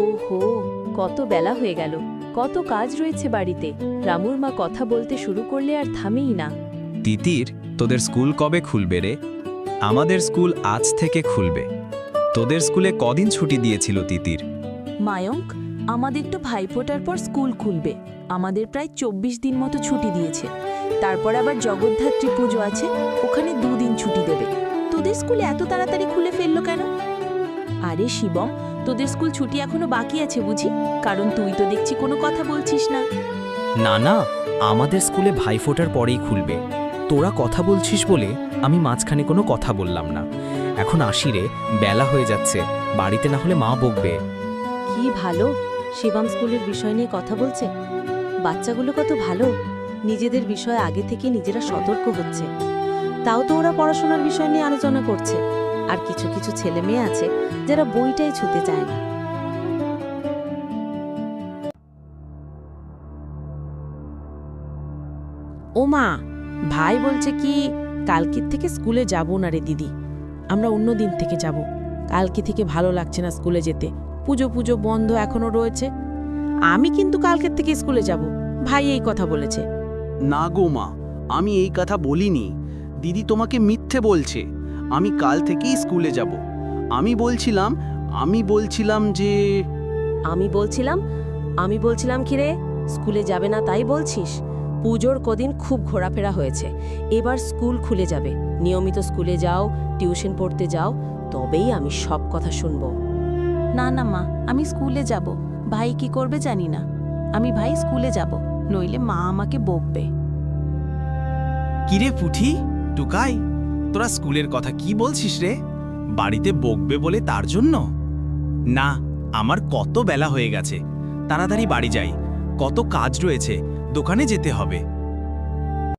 ওহো কত বেলা হয়ে গেল। কত কাজ রয়েছে বাড়িতে। রামুর মা কথা বলতে শুরু করলে আর থামেই না। তিতির তোদের স্কুল কবে খুলবে রে? আমাদের স্কুল আজ থেকে খুলবে। তোদের স্কুলে কদিন ছুটি দিয়েছিল তিতির? মায়ঙ্ক আমাদের তো ভাইফোঁটার পর স্কুল খুলবে। আমাদের প্রায় চব্বিশ দিন মতো ছুটি দিয়েছে। তারপর আবার জগদ্ধাত্রী পুজো আছে ওখানে দুদিন ছুটি দেবে। তোদের স্কুলে এত তাড়াতাড়ি খুলে ফেলল কেন? আরে শিবম তোদের স্কুল ছুটি এখনও বাকি আছে বুঝি? কারণ তুই তো দেখছি কোনো কথা বলছিস না। না না আমাদের স্কুলে ভাইফোঁটার পরেই খুলবে। তোরা কথা বলছিস বলে আমি মাঝখানে কোনো কথা বললাম না। এখন আসি রে বেলা হয়ে যাচ্ছে বাড়িতে না হলে মা বকবে। কি ভালো শিবম স্কুলের বিষয় নিয়ে কথা বলছে। বাচ্চাগুলো কত ভালো নিজেদের বিষয়ে আগে থেকে নিজেরা সতর্ক হচ্ছে। তাও তো ওরা পড়াশোনার বিষয় নিয়ে আলোচনা করছে। আর কিছু কিছু ছেলে মেয়ে আছে যারা বইটাই ছুতে চায় না। ও মা, ভাই বলছে কি, কালকের থেকে স্কুলে যাব না রে দিদি। আমরা অন্য দিন থেকে যাব। কালকে থেকে ভালো লাগছে না স্কুলে যেতে। পুজো পুজো বন্ধ এখনও রয়েছে। আমি কিন্তু কালকের থেকে স্কুলে যাব। ভাই এই কথা বলেছে। না গো মা, আমি এই কথা বলিনি। দিদি তোমাকে মিথ্যে বলছে। আমি কাল থেকেই স্কুলে যাব। আমি বলছিলাম আমি বলছিলাম যে আমি বলছিলাম আমি বলছিলাম কি রে স্কুলে যাবে না তাই বলছিস? পুজোর কদিন খুব ঘোরাফেরা হয়েছে এবার স্কুল খুলে যাবে। নিয়মিত স্কুলে যাও টিউশন পড়তে যাও তবেই আমি সব কথা শুনব। না না মা আমি স্কুলে যাব। ভাই কি করবে জানি না। আমি ভাই স্কুলে যাব নইলে মা আমাকে বকবে। কিরে পুঠি টুকাই তোরা স্কুলের কথা কি বলছিস রে? বাড়িতে বকবে বলে তার জন্য? না, আমার কত বেলা হয়ে গেছে। তাড়াতাড়ি বাড়ি যাই। কত কাজ রয়েছে। দোকানে যেতে হবে।